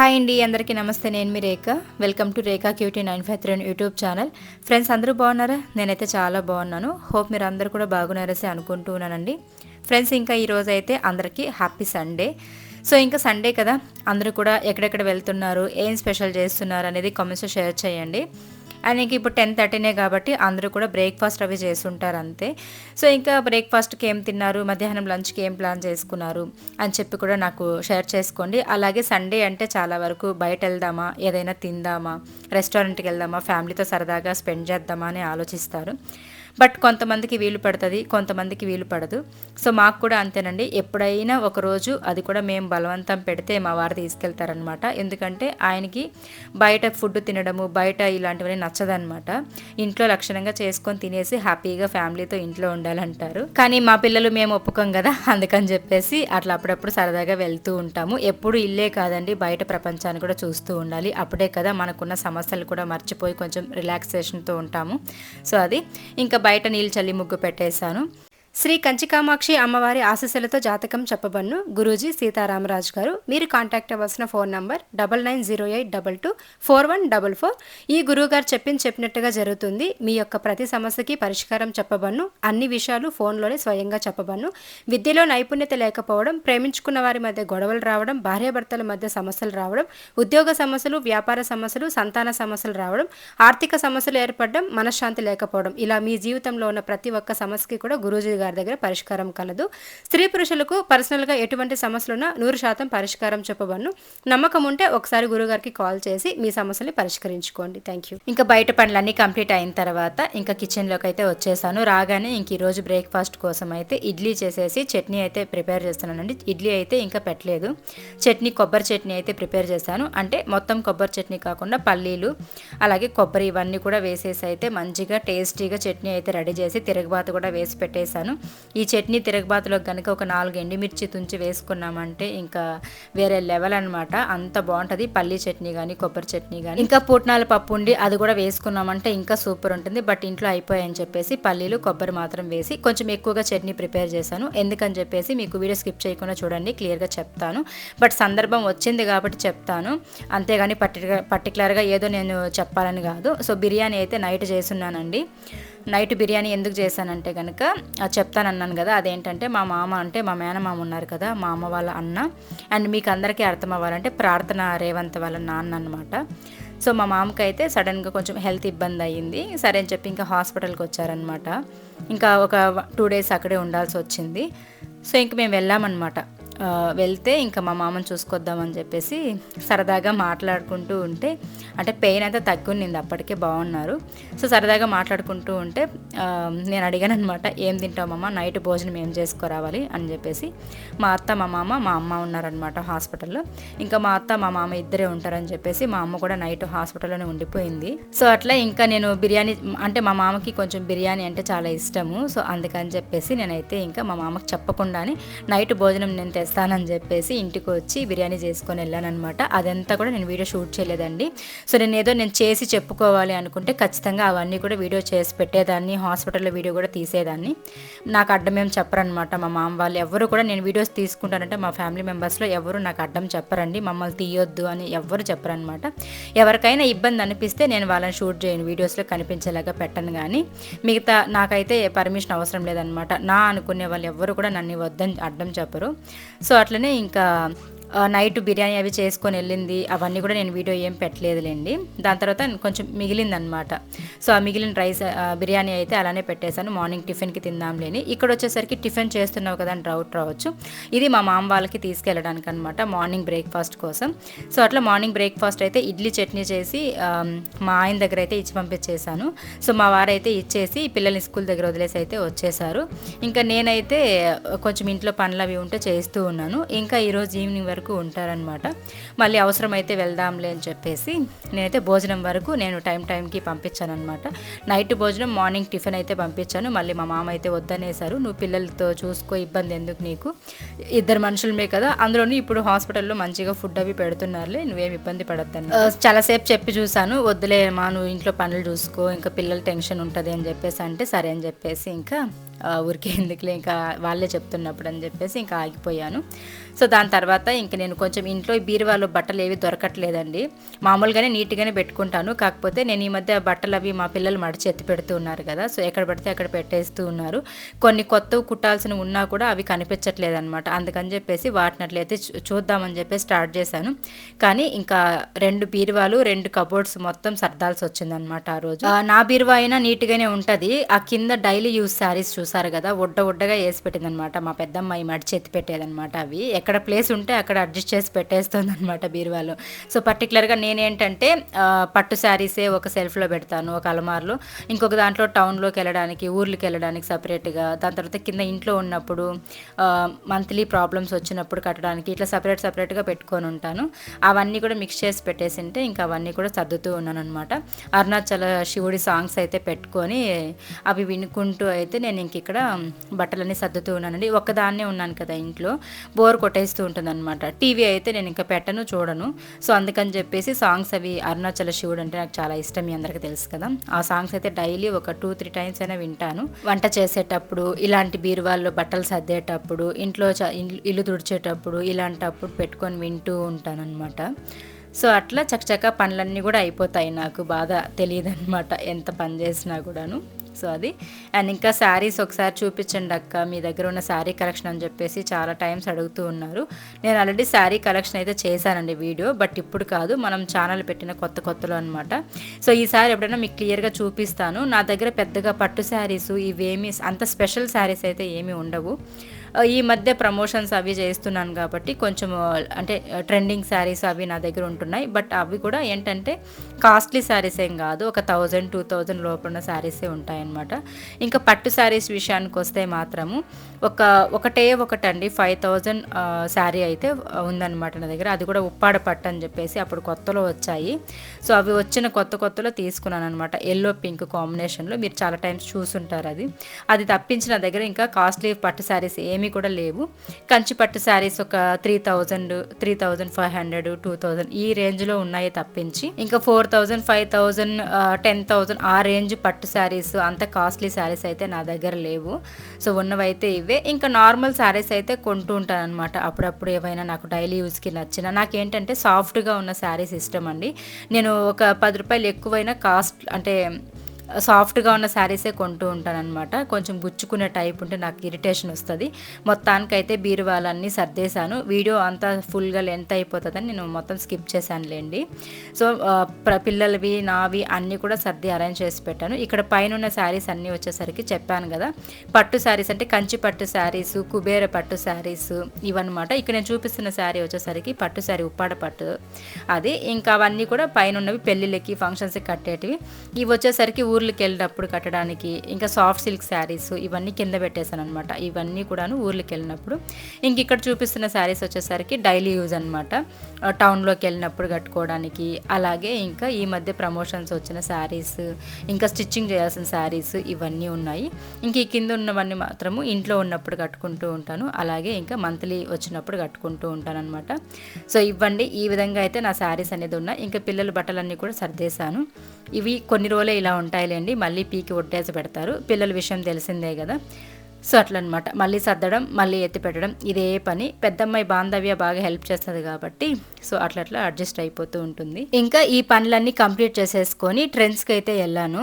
Hi అండి అందరికీ నమస్తే. నేను మీ Rekha. Welcome to Rekha cutie nine five three YouTube channel. Friends అందరూ బాగున్నారా? నేనైతే చాలా బాగున్నాను. హోప్ మీరు అందరూ కూడా బాగున్నారసి అనుకుంటూ ఉన్నానండి. ఫ్రెండ్స్ ఇంకా ఈరోజు అయితే అందరికీ హ్యాపీ సండే సో ఇంకా సండే కదా. అందరూ కూడా ఎక్కడెక్కడ వెళ్తున్నారు? ఏం స్పెషల్ చేస్తున్నారు అనేది కామెంట్స్లో షేర్ చేయండి. అండ్ ఇంక ఇప్పుడు టెన్ థర్టీనే కాబట్టి అందరూ కూడా బ్రేక్ఫాస్ట్ అవి చేస్తుంటారు అంతే. సో ఇంకా బ్రేక్ఫాస్ట్కి ఏం తిన్నారు? మధ్యాహ్నం లంచ్కి ఏం ప్లాన్ చేసుకున్నారు? అని చెప్పి కూడా నాకు షేర్ చేసుకోండి. అలాగే సండే అంటే చాలా వరకు బయట వెళ్దామా? ఏదైనా తిందామా? రెస్టారెంట్కి వెళ్దామా? ఫ్యామిలీతో సరదాగా స్పెండ్ చేద్దామా అని ఆలోచిస్తారు. బట్ కొంతమందికి వీలు పడుతుంది కొంతమందికి వీలు పడదు. సో మాకు కూడా అంతేనండి. ఎప్పుడైనా ఒకరోజు అది కూడా మేము బలవంతం పెడితే మా వారు తీసుకెళ్తారనమాట ఎందుకంటే ఆయనకి బయట ఫుడ్ తినడము బయట ఇలాంటివన్నీ నచ్చదనమాట ఇంట్లో లక్షణంగా చేసుకొని తినేసి హ్యాపీగా ఫ్యామిలీతో ఇంట్లో ఉండాలంటారు. కానీ మా పిల్లలు మేము ఒప్పుకోం కదా అందుకని చెప్పేసి అట్లా అప్పుడప్పుడు సరదాగా వెళ్తూ ఉంటాము. ఎప్పుడు ఇల్లే కాదండి బయట ప్రపంచాన్ని కూడా చూస్తూ ఉండాలి. అప్పుడే కదా మనకున్న సమస్యలు కూడా మర్చిపోయి కొంచెం రిలాక్సేషన్తో ఉంటాము. సో అది. ఇంకా బయట నీళ్ళు చల్లి ముగ్గు పెట్టేశాను. శ్రీ కంచికామాక్షి అమ్మవారి ఆశీస్సులతో జాతకం చెప్పబన్ను గురూజీ సీతారామరాజు గారు. మీరు కాంటాక్ట్ అవ్వాల్సిన phone number double nine zero eight double two four one double four. ఈ గురువుగారు చెప్పింది చెప్పినట్టుగా జరుగుతుంది. మీ యొక్క ప్రతి సమస్యకి పరిష్కారం చెప్పబన్ను అన్ని విషయాలు ఫోన్లోనే స్వయంగా చెప్పబన్ను విద్యలో నైపుణ్యత లేకపోవడం ప్రేమించుకున్న వారి మధ్య గొడవలు రావడం భార్యాభర్తల మధ్య సమస్యలు రావడం ఉద్యోగ సమస్యలు వ్యాపార సమస్యలు సంతాన సమస్యలు రావడం ఆర్థిక సమస్యలు ఏర్పడడం మనశ్శాంతి లేకపోవడం. ఇలా మీ జీవితంలో ఉన్న ప్రతి ఒక్క సమస్యకి కూడా గురూజీ గారి దగ్గర పరిష్కారం కలదు. స్త్రీ పురుషులకు పర్సనల్గా ఎటువంటి సమస్యలున్నా నూరు శాతం పరిష్కారం చెప్పబడును. నమ్మకం ఉంటే ఒకసారి గురుగారికి కాల్ చేసి మీ సమస్యని పరిష్కరించుకోండి. Thank you. ఇంకా బయట పనులన్నీ కంప్లీట్ అయిన తర్వాత ఇంకా కిచెన్లోకి అయితే వచ్చేసాను. రాగానే ఇంక ఈరోజు బ్రేక్ఫాస్ట్ కోసం అయితే ఇడ్లీ చేసేసి చట్నీ అయితే ప్రిపేర్ చేస్తున్నానండి. ఇడ్లీ అయితే ఇంకా పెట్టలేదు. చట్నీ కొబ్బరి చట్నీ అయితే ప్రిపేర్ చేశాను. అంటే మొత్తం కొబ్బరి చట్నీ కాకుండా పల్లీలు అలాగే కొబ్బరి ఇవన్నీ కూడా వేసేసి అయితే మంచిగా టేస్టీగా చట్నీ అయితే రెడీ చేసి తిరగబాతు కూడా వేసి పెట్టేశాను. ఈ చట్నీ తిరగబాతులో కనుక ఒక నాలుగు ఎండిమిర్చి తుంచి వేసుకున్నామంటే ఇంకా వేరే లెవెల్ అనమాట అంత బాగుంటుంది. పల్లీ చట్నీ కానీ కొబ్బరి చట్నీ కానీ ఇంకా పుట్నాల పప్పు ఉండి అది కూడా వేసుకున్నామంటే ఇంకా సూపర్ ఉంటుంది. బట్ ఇంట్లో అయిపోయాయని చెప్పేసి పల్లీలు కొబ్బరి మాత్రం వేసి కొంచెం ఎక్కువగా చట్నీ ప్రిపేర్ చేశాను. ఎందుకని చెప్పేసి మీకు వీడియో స్కిప్ చేయకుండా చూడండి. క్లియర్గా చెప్తాను. బట్ సందర్భం వచ్చింది కాబట్టి చెప్తాను. అంతేగాని పర్టికులర్ పర్టికులర్గా ఏదో నేను చెప్పాలని కాదు. సో బిర్యానీ అయితే నైట్ చేస్తున్నానండి. నైట్ బిర్యానీ ఎందుకు చేశానంటే కనుక చెప్తానన్నాను కదా అదేంటంటే మా మామ అంటే మా మేనమామ ఉన్నారు కదా మా అమ్మ వాళ్ళ అన్న. అండ్ మీకు అందరికీ అర్థం అవ్వాలంటే ప్రార్థన రేవంత్ వాళ్ళ నాన్న అనమాట సో మా మామకి అయితే సడన్గా కొంచెం హెల్త్ ఇబ్బంది అయ్యింది. సరే అని చెప్పి ఇంకా హాస్పిటల్కి వచ్చారనమాట ఇంకా ఒక టూ డేస్ అక్కడే ఉండాల్సి వచ్చింది. సో ఇంక మేము వెళ్ళామన్నమాట. వెళ్తే ఇంకా మా మామని చూసుకొద్దామని చెప్పేసి సరదాగా మాట్లాడుకుంటూ ఉంటే అంటే పెయిన్ అయితే తగ్గునింది అప్పటికే బాగున్నారు. సో సరదాగా మాట్లాడుకుంటూ ఉంటే నేను అడిగాను అనమాట ఏం తింటామమ్మ నైట్ భోజనం ఏం చేసుకురావాలి? అని చెప్పేసి. మా అత్త మా మామ మా అమ్మ ఉన్నారనమాట హాస్పిటల్లో. ఇంకా మా అత్త మా మామ ఇద్దరే ఉంటారని చెప్పేసి మా అమ్మ కూడా నైట్ హాస్పిటల్లోనే ఉండిపోయింది. సో అట్లా ఇంకా నేను బిర్యానీ అంటే మా మామకి కొంచెం బిర్యానీ అంటే చాలా ఇష్టము. సో అందుకని చెప్పేసి నేనైతే ఇంకా మా మామకి చెప్పకుండానే నైట్ భోజనం నేను చేస్తానని చెప్పేసి ఇంటికి వచ్చి బిర్యానీ చేసుకొని వెళ్ళానమాట అదంతా కూడా నేను వీడియో షూట్ చేయలేదండి. సో నేను ఏదో నేను చేసి చెప్పుకోవాలి అనుకుంటే ఖచ్చితంగా అవన్నీ కూడా వీడియో చేసి పెట్టేదాన్ని హాస్పిటల్లో వీడియో కూడా తీసేదాన్ని. నాకు అడ్డం ఏం చెప్పరనమాట మా మామ వాళ్ళు. ఎవరు కూడా నేను వీడియోస్ తీసుకుంటానంటే మా ఫ్యామిలీ మెంబర్స్లో ఎవరు నాకు అడ్డం చెప్పరండి. మమ్మల్ని తీయొద్దు అని ఎవరు చెప్పరనమాట ఎవరికైనా ఇబ్బంది అనిపిస్తే నేను వాళ్ళని షూట్ చేయను వీడియోస్లో కనిపించేలాగా పెట్టను కానీ మిగతా నాకైతే పర్మిషన్ అవసరం లేదనమాట నా అనుకునే వాళ్ళు ఎవరు కూడా నన్ను వద్దని అడ్డం చెప్పరు. సో అట్లనే ఇంకా నైట్ బిర్యానీ అవి చేసుకొని వెళ్ళింది. అవన్నీ కూడా నేను వీడియో ఏం పెట్టలేదులేండి. దాని తర్వాత కొంచెం మిగిలిందనమాట. సో ఆ మిగిలిన రైస్ బిర్యానీ అయితే అలానే పెట్టేశాను. మార్నింగ్ టిఫిన్కి తిందాంలేని ఇక్కడ వచ్చేసరికి టిఫిన్ చేస్తున్నావు కదా అని డౌట్ రావచ్చు. ఇది మా మామ వాళ్ళకి తీసుకెళ్ళడానికి అనమాట మార్నింగ్ బ్రేక్ఫాస్ట్ కోసం. సో అట్లా మార్నింగ్ బ్రేక్ఫాస్ట్ అయితే ఇడ్లీ చట్నీ చేసి మా ఆయన దగ్గర అయితే ఇచ్చి పంపించేశాను. సో మా వారైతే ఇచ్చేసి పిల్లల్ని స్కూల్ దగ్గర వదిలేసి అయితే వచ్చేసారు ఇంకా నేనైతే కొంచెం ఇంట్లో పనులు అవి ఉంటే చేస్తూ ఉన్నాను. ఇంకా ఈరోజు ఈవినింగ్ వరకు వరకు ఉంటారనమాట మళ్ళీ అవసరమైతే వెళ్దాంలే అని చెప్పేసి నేనైతే భోజనం వరకు నేను టైం టైంకి పంపించాను అనమాట నైట్ భోజనం మార్నింగ్ టిఫిన్ అయితే పంపించాను. మళ్ళీ మా మామ అయితే వద్దనేసారు నువ్వు పిల్లలతో చూసుకో ఇబ్బంది ఎందుకు నీకు? ఇద్దరు మనుషులమే కదా. అందులోని ఇప్పుడు హాస్పిటల్లో మంచిగా ఫుడ్ అవి పెడుతున్నారులే నువ్వేం ఇబ్బంది పడద్దని చాలాసేపు చెప్పి చూసాను వద్దులే మా నువ్వు ఇంట్లో పనులు చూసుకో ఇంకా పిల్లల టెన్షన్ ఉంటుంది అని చెప్పేసి అంటే సరే అని చెప్పేసి ఇంకా ఊరికే ఎందుకులే ఇంకా వాళ్ళే చెప్తున్నప్పుడు అని చెప్పేసి ఇంకా ఆగిపోయాను. సో దాని తర్వాత ఇంక నేను కొంచెం ఇంట్లో బీరువాలు బీరువాలో బట్టలు ఏవి దొరకట్లేదండి. మామూలుగానే నీట్గానే పెట్టుకుంటాను. కాకపోతే నేను ఈ మధ్య బట్టలు అవి మా పిల్లలు మడిచి ఎత్తి పెడుతూ ఉన్నారు కదా. సో ఎక్కడ పడితే అక్కడ పెట్టేస్తూ ఉన్నారు. కొన్ని కొత్తవి కుట్టాల్సినవి ఉన్నా కూడా అవి కనిపించట్లేదు అనమాట అందుకని చెప్పేసి వాటిని అట్లయితే చూ- చూద్దామని చెప్పి స్టార్ట్ చేశాను. కానీ ఇంకా రెండు బీరువాలు రెండు కబోర్డ్స్ మొత్తం సర్దాల్సి వచ్చిందనమాట ఆ రోజు. నా బీరువా అయినా నీట్గానే ఉంటుంది. ఆ కింద డైలీ యూస్ శారీస్ చూసారు కదా ఉడ్డ ఉడ్డగా వేసి పెట్టిందనమాట. మా పెద్దమ్మ ఈ మడి చేతి పెట్టేదనమాట అవి. ఎక్కడ ప్లేస్ ఉంటే అక్కడ అడ్జస్ట్ చేసి పెట్టేస్తుంది అనమాట బీరువాలో సో పర్టికులర్గా నేనేంటంటే పట్టు శారీసే ఒక సెల్ఫ్లో పెడతాను ఒక అలమార్లో. ఇంకొక దాంట్లో టౌన్లోకి వెళ్ళడానికి ఊర్లకి వెళ్ళడానికి సపరేట్గా దాని తర్వాత కింద ఇంట్లో ఉన్నప్పుడు మంత్లీ ప్రాబ్లమ్స్ వచ్చినప్పుడు కట్టడానికి ఇట్లా సపరేట్ సపరేట్గా పెట్టుకొని ఉంటాను. అవన్నీ కూడా మిక్స్ చేసి పెట్టేసింటే ఇంకా అవన్నీ కూడా సర్దుతూ ఉన్నాను అనమాట అరుణాచల శివుడి సాంగ్స్ అయితే పెట్టుకొని అవి వినుకుంటూ అయితే నేను ఇంక ఇక్కడ బట్టలన్నీ సర్దుతూ ఉన్నానండి. ఒక్కదాన్నే ఉన్నాను కదా ఇంట్లో. బోర్ కొట్టేస్తూ ఉంటుంది అనమాట టీవీ అయితే నేను ఇంకా పెట్టను చూడను. సో అందుకని చెప్పేసి సాంగ్స్ అవి అరుణాచల శివుడు అంటే నాకు చాలా ఇష్టం మీ అందరికీ తెలుసు కదా. ఆ సాంగ్స్ అయితే డైలీ ఒక టూ త్రీ టైమ్స్ అయినా వింటాను. వంట చేసేటప్పుడు ఇలాంటి బీరువాల్లో బట్టలు సర్దేటప్పుడు ఇంట్లో ఇల్లు- ఇల్లు తుడిచేటప్పుడు ఇలాంటప్పుడు పెట్టుకొని వింటూ ఉంటాను అనమాట సో అట్లా చకచక పనులన్నీ కూడా అయిపోతాయి నాకు. బాగా తెలియదు అనమాట ఎంత పని చేసినా కూడాను. సో అది. అండ్ ఇంకా శారీస్ ఒకసారి చూపించండి అక్క మీ దగ్గర ఉన్న శారీ కలెక్షన్ అని చెప్పేసి చాలా టైమ్స్ అడుగుతూ ఉన్నారు. నేను ఆల్రెడీ శారీ కలెక్షన్ అయితే చేశానండి వీడియో బట్ ఇప్పుడు కాదు మనం ఛానల్ పెట్టిన కొత్త కొత్తలో అనమాట సో ఈసారి ఎప్పుడైనా మీకు క్లియర్గా చూపిస్తాను. నా దగ్గర పెద్దగా పట్టు శారీస్ ఇవేమి అంత స్పెషల్ శారీస్ అయితే ఏమీ ఉండవు. ఈ మధ్య ప్రమోషన్స్ అవి చేస్తున్నాను కాబట్టి కొంచెం అంటే ట్రెండింగ్ శారీస్ అవి నా దగ్గర ఉంటున్నాయి. బట్ అవి కూడా ఏంటంటే కాస్ట్లీ శారీస్ ఏం కాదు. ఒక థౌజండ్ టూ థౌజండ్ లోపల ఉన్న శారీసే ఉంటాయన్నమాట. ఇంకా పట్టు శారీస్ విషయానికి వస్తే మాత్రము ఒక ఒకటే ఒకటండి. ఫైవ్ థౌజండ్ శారీ అయితే ఉందన్నమాట నా దగ్గర. అది కూడా ఉప్పాడ పట్టు అని చెప్పేసి అప్పుడు కొత్తలో వచ్చాయి. సో అవి వచ్చిన కొత్త కొత్తలో తీసుకున్నాను అనమాట ఎల్లో పింక్ కాంబినేషన్లో మీరు చాలా టైమ్స్ చూసుంటారు అది. అది తప్పించిన దగ్గర ఇంకా కాస్ట్లీ పట్టు శారీస్ ఏమీ కూడా లేవు. కంచి పట్టు శారీస్ ఒక three thousand three thousand five hundred two thousand ఈ రేంజ్లో ఉన్నాయి తప్పించి. ఇంకా four thousand five thousand ten thousand ఆ రేంజ్ పట్టు శారీస్ అంత కాస్ట్లీ శారీస్ అయితే నా దగ్గర లేవు. సో ఉన్నవైతే ఇవే. ఇంకా నార్మల్ శారీస్ అయితే కొంటూ ఉంటాను అనమాట అప్పుడప్పుడు ఏవైనా నాకు డైలీ యూస్కి నచ్చిన. నాకేంటంటే సాఫ్ట్గా ఉన్న శారీస్ ఇష్టం అండి. నేను ఒక పది రూపాయలు ఎక్కువైనా కాస్ట్ అంటే సాఫ్ట్గా ఉన్న శారీసే కొంటూ ఉంటానన్నమాట. కొంచెం గుచ్చుకునే టైప్ ఉంటే నాకు ఇరిటేషన్ వస్తుంది. మొత్తానికైతే బీరువాలన్నీ సర్దేశాను. వీడియో అంతా ఫుల్గా లెంత్ అయిపోతుందని నేను మొత్తం స్కిప్ చేశానులేండి. సో ప్ర- పిల్లలవి నావి అన్నీ కూడా సర్ది అరేంజ్ చేసి పెట్టాను. ఇక్కడ పైన ఉన్న శారీస్ అన్నీ వచ్చేసరికి చెప్పాను కదా. పట్టు శారీస్ అంటే కంచి పట్టు శారీస్ కుబేర పట్టు శారీస్ ఇవన్నమాట. ఇక్కడ నేను చూపిస్తున్న శారీ వచ్చేసరికి పట్టు శారీ ఉప్పాడ పట్టు అది. ఇంకా అవన్నీ కూడా పైన ఉన్నవి పెళ్ళిళ్ళకి ఫంక్షన్స్కి కట్టేటివి. ఇవి వచ్చేసరికి ఊర్లకి వెళ్ళినప్పుడు కట్టడానికి ఇంకా సాఫ్ట్ సిల్క్ శారీస్ ఇవన్నీ కింద పెట్టేశాను అనమాట ఇవన్నీ కూడాను ఊర్లకి వెళ్ళినప్పుడు. ఇంక ఇక్కడ చూపిస్తున్న శారీస్ వచ్చేసరికి డైలీ యూజ్ అనమాట టౌన్లోకి వెళ్ళినప్పుడు కట్టుకోవడానికి. అలాగే ఇంకా ఈ మధ్య ప్రమోషన్స్ వచ్చిన శారీస్ ఇంకా స్టిచ్చింగ్ చేయాల్సిన శారీస్ ఇవన్నీ ఉన్నాయి. ఇంక ఈ కింద ఉన్నవన్నీ మాత్రము ఇంట్లో ఉన్నప్పుడు కట్టుకుంటూ ఉంటాను. అలాగే ఇంకా మంత్లీ వచ్చినప్పుడు కట్టుకుంటూ ఉంటాను అనమాట సో ఇవ్వండి. ఈ విధంగా అయితే నా శారీస్ అనేది ఉన్నాయి. ఇంకా పిల్లల బట్టలన్నీ కూడా సర్దేశాను. ఇవి కొన్ని రోజులే ఇలా ఉంటాయి. ఉంటాయిలేండి మళ్ళీ పీకి ఒట్టేసి పెడతారు. పిల్లల విషయం తెలిసిందే కదా. సో అట్లనమాట. మళ్ళీ సర్దడం మళ్ళీ ఎత్తి పెట్టడం ఇదే పని. పెద్దమ్మాయి బాంధవ్య బాగా హెల్ప్ చేస్తుంది కాబట్టి సో అట్లా అట్లా అడ్జస్ట్ అయిపోతూ ఉంటుంది. ఇంకా ఈ పనులన్నీ కంప్లీట్ చేసేసుకొని ట్రెండ్స్కి అయితే వెళ్ళాను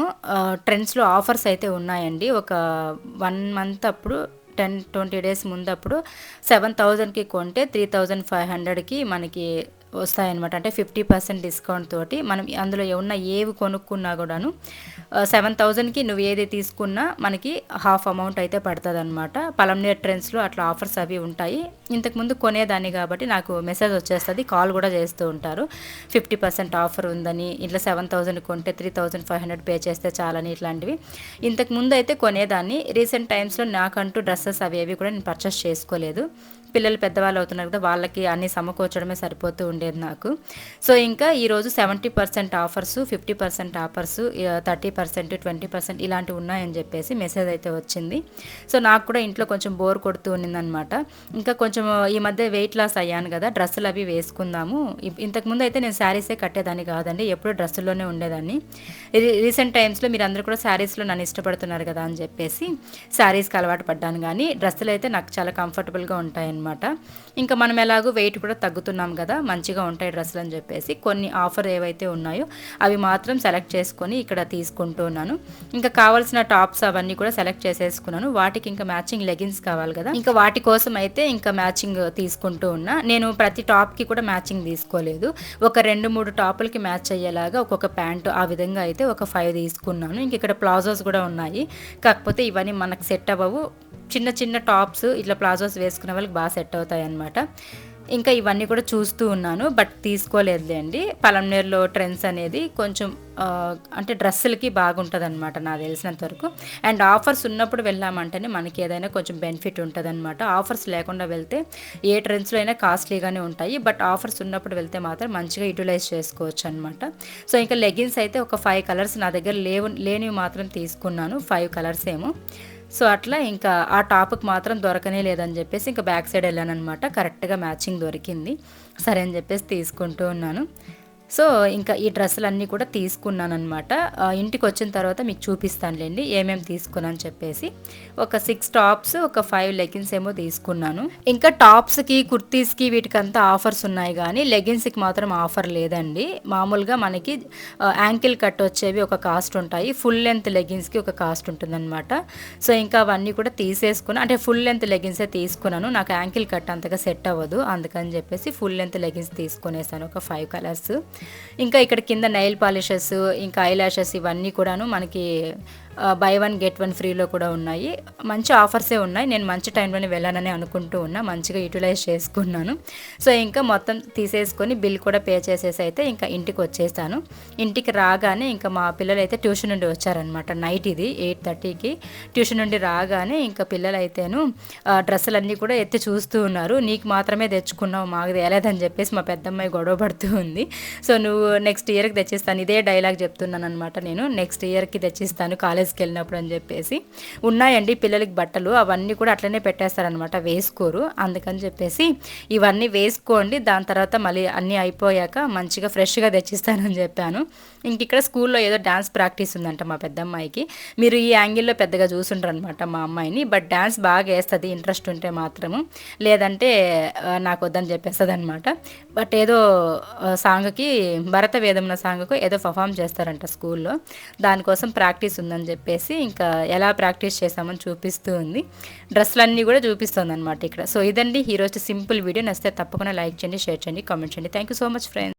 ట్రెండ్స్లో ఆఫర్స్ అయితే ఉన్నాయండి. ఒక వన్ మంత్ అప్పుడు టెన్ ట్వంటీ డేస్ ముందు అప్పుడు సెవెన్ థౌజండ్కి కొంటే త్రీ థౌజండ్ ఫైవ్ హండ్రెడ్కి మనకి వస్తాయన్నమాట. అంటే ఫిఫ్టీ పర్సెంట్ డిస్కౌంట్ తోటి మనం అందులో ఉన్న ఏవి కొనుక్కున్నా కూడాను సెవెన్ థౌజండ్కి నువ్వు ఏది తీసుకున్నా మనకి హాఫ్ అమౌంట్ అయితే పడుతుంది అనమాట పలంనేర్ ట్రెండ్స్లో అట్లా ఆఫర్స్ అవి ఉంటాయి. ఇంతకుముందు కొనేదాన్ని కాబట్టి నాకు మెసేజ్ వచ్చేస్తుంది కాల్ కూడా చేస్తూ ఉంటారు. ఫిఫ్టీ పర్సెంట్ ఆఫర్ ఉందని ఇట్లా సెవెన్ థౌజండ్ కొంటే three thousand five hundred pay చేస్తే చాలని ఇట్లాంటివి. ఇంతకు ముందు అయితే కొనేదాన్ని రీసెంట్ టైమ్స్లో నాకంటూ డ్రెస్సెస్ అవి ఏవి కూడా నేను పర్చేస్ చేసుకోలేదు. పిల్లలు పెద్దవాళ్ళు అవుతున్నారు కదా వాళ్ళకి అన్ని సమకూర్చడమే సరిపోతూ ఉండేది నాకు. సో ఇంకా ఈరోజు seventy percent offers fifty percent offers thirty percent twenty percent ఇలాంటివి ఉన్నాయని చెప్పేసి మెసేజ్ అయితే వచ్చింది. సో నాకు కూడా ఇంట్లో కొంచెం బోర్ కొడుతూ ఉన్నిందనమాట. ఇంకా కొంచెం ఈ మధ్య వెయిట్ లాస్ అయ్యాను కదా డ్రెస్సులు అవి వేసుకుందాము. ఇంతకుముందు అయితే నేను శారీసే కట్టేదాన్ని కాదండి ఎప్పుడు డ్రెస్సుల్లోనే ఉండేదాన్ని. రీసెంట్ టైమ్స్లో మీరు అందరూ కూడా శారీస్లో నన్ను ఇష్టపడుతున్నారు కదా అని చెప్పేసి శారీస్కి అలవాటు పడ్డాను. కానీ డ్రెస్సులు అయితే నాకు చాలా కంఫర్టబుల్గా ఉంటాయన్నమాట. ఇంకా మనం ఎలాగో వెయిట్ కూడా తగ్గుతున్నాం కదా మంచిగా ఉంటాయి డ్రెస్సులు అని చెప్పేసి కొన్ని ఆఫర్ ఏవైతే ఉన్నాయో అవి మాత్రం సెలెక్ట్ చేసుకొని ఇక్కడ తీసుకుంటూ ఉన్నాను ఇంకా కావాల్సిన టాప్స్ అవన్నీ కూడా సెలెక్ట్ చేసేసుకున్నాను. వాటికి ఇంకా మ్యాచింగ్ లెగిన్స్ కావాలి కదా. ఇంకా వాటి కోసం అయితే ఇంకా మ్యాచింగ్ తీసుకుంటూ ఉన్నా. నేను ప్రతి టాప్కి కూడా మ్యాచింగ్ తీసుకోలేదు. ఒక రెండు మూడు టాపులకి మ్యాచ్ అయ్యేలాగా ఒక్కొక్క ప్యాంటు ఆ విధంగా అయితే ఒక ఫైవ్ తీసుకున్నాను. ఇంక ఇక్కడ ప్లాజోస్ కూడా ఉన్నాయి. కాకపోతే ఇవన్నీ మనకు సెట్ అవ్వవు. చిన్న చిన్న టాప్స్ ఇట్లా ప్లాజోస్ వేసుకునే వాళ్ళకి బాగా సెట్ అవుతాయి అనమాట ఇంకా ఇవన్నీ కూడా చూస్తూ ఉన్నాను బట్ తీసుకోలేదులేండి పలంనేరులో ట్రెండ్స్ అనేది కొంచెం అంటే డ్రెస్సులకి బాగుంటుంది అనమాట నాకు తెలిసినంత వరకు. అండ్ ఆఫర్స్ ఉన్నప్పుడు వెళ్ళామంటేనే మనకి ఏదైనా కొంచెం బెనిఫిట్ ఉంటుంది అనమాట ఆఫర్స్ లేకుండా వెళ్తే ఏ ట్రెండ్స్లో అయినా కాస్ట్లీగానే ఉంటాయి బట్ ఆఫర్స్ ఉన్నప్పుడు వెళ్తే మాత్రం మంచిగా యూటిలైజ్ చేసుకోవచ్చు అనమాట సో ఇంకా లెగిన్స్ అయితే ఒక ఫైవ్ కలర్స్ నా దగ్గర లేవు లేనివి మాత్రం తీసుకున్నాను ఫైవ్ కలర్స్ ఏమో. సో అట్లా ఇంకా ఆ టాప్కి మాత్రం దొరకనే లేదని చెప్పేసి ఇంకా బ్యాక్ సైడ్ వెళ్ళాను అనమాట కరెక్ట్గా మ్యాచింగ్ దొరికింది. సరే అని చెప్పేసి తీసుకుంటూ ఉన్నాను. సో ఇంకా ఈ డ్రెస్సులన్నీ కూడా తీసుకున్నాను అనమాట ఇంటికి వచ్చిన తర్వాత మీకు చూపిస్తానులేండి ఏమేమి తీసుకున్నాను చెప్పేసి. ఒక సిక్స్ టాప్స్ ఒక ఫైవ్ లెగిన్స్ ఏమో తీసుకున్నాను. ఇంకా టాప్స్కి కుర్తీస్కి వీటికంతా ఆఫర్స్ ఉన్నాయి కానీ లెగిన్స్కి మాత్రం ఆఫర్ లేదండి. మామూలుగా మనకి యాంకిల్ కట్ వచ్చేవి ఒక కాస్ట్ ఉంటాయి ఫుల్ లెంత్ లెగిన్స్కి ఒక కాస్ట్ ఉంటుందన్నమాట. సో ఇంకా అవన్నీ కూడా తీసేసుకున్నాను అంటే ఫుల్ లెంత్ లెగిన్సే తీసుకున్నాను. నాకు యాంకిల్ కట్ అంతగా సెట్ అవ్వదు అందుకని చెప్పేసి ఫుల్ లెంత్ లెగిన్స్ తీసుకునేసాను ఒక ఫైవ్ కలర్స్ ఇంకా ఇక్కడ కింద నైల్ పాలిషెస్ ఇంకా ఐ ల్యాషెస్ ఇవన్నీ కూడాను మనకి బై వన్ గెట్ వన్ ఫ్రీలో కూడా ఉన్నాయి. మంచి ఆఫర్సే ఉన్నాయి. నేను మంచి టైంలోనే వెళ్ళానని అనుకుంటూ ఉన్నా. మంచిగా యూటిలైజ్ చేసుకున్నాను. సో ఇంకా మొత్తం తీసేసుకొని బిల్ కూడా పే చేసేసి అయితే ఇంకా ఇంటికి వచ్చేసాను. ఇంటికి రాగానే ఇంకా మా పిల్లలు అయితే ట్యూషన్ నుండి వచ్చారనమాట నైట్ ఇది ఎయిట్ థర్టీకి ట్యూషన్ నుండి రాగానే ఇంకా పిల్లలు అయితేను డ్రెస్సులన్నీ కూడా ఎత్తి చూస్తూ ఉన్నారు. నీకు మాత్రమే తెచ్చుకున్నావు మాకు తేలేదని చెప్పేసి మా పెద్దమ్మాయి గొడవ పడుతూ ఉంది. సో నువ్వు నెక్స్ట్ ఇయర్కి తెచ్చిస్తాను. ఇదే డైలాగ్ చెప్తున్నాను అనమాట నేను నెక్స్ట్ ఇయర్కి తెచ్చిస్తాను. కాలేజ్ కాలేజ్కి వెళ్ళినప్పుడు అని చెప్పేసి ఉన్నాయండి పిల్లలకి బట్టలు అవన్నీ కూడా అట్లనే పెట్టేస్తారనమాట వేసుకోరు. అందుకని చెప్పేసి ఇవన్నీ వేసుకోండి దాని తర్వాత మళ్ళీ అన్నీ అయిపోయాక మంచిగా ఫ్రెష్గా తెచ్చిస్తానని చెప్పాను. ఇంక ఇక్కడ స్కూల్లో ఏదో డ్యాన్స్ ప్రాక్టీస్ ఉందంట మా పెద్దమ్మాయికి. మీరు ఈ యాంగిల్లో పెద్దగా చూసుంటారు అనమాట మా అమ్మాయిని బట్ డ్యాన్స్ బాగా వేస్తుంది ఇంట్రెస్ట్ ఉంటే మాత్రము. లేదంటే నాకు వద్దని చెప్పేస్తుంది అనమాట బట్ ఏదో సాంగ్కి భరత వేదమున సాంగ్కు ఏదో పర్ఫామ్ చేస్తారంట స్కూల్లో. దానికోసం ప్రాక్టీస్ ఉందని చెప్పి చెప్పేసి ఇంకా ఎలా ప్రాక్టీస్ చేసామని చూపిస్తూ ఉంది. డ్రెస్సులన్నీ కూడా చూపిస్తుంది అనమాట ఇక్కడ. సో ఇదండి ఈరోజు సింపుల్ వీడియో. నచ్చితే తప్పకుండా లైక్ చేయండి షేర్ చేయండి కామెంట్ చేయండి. Thank you so much friends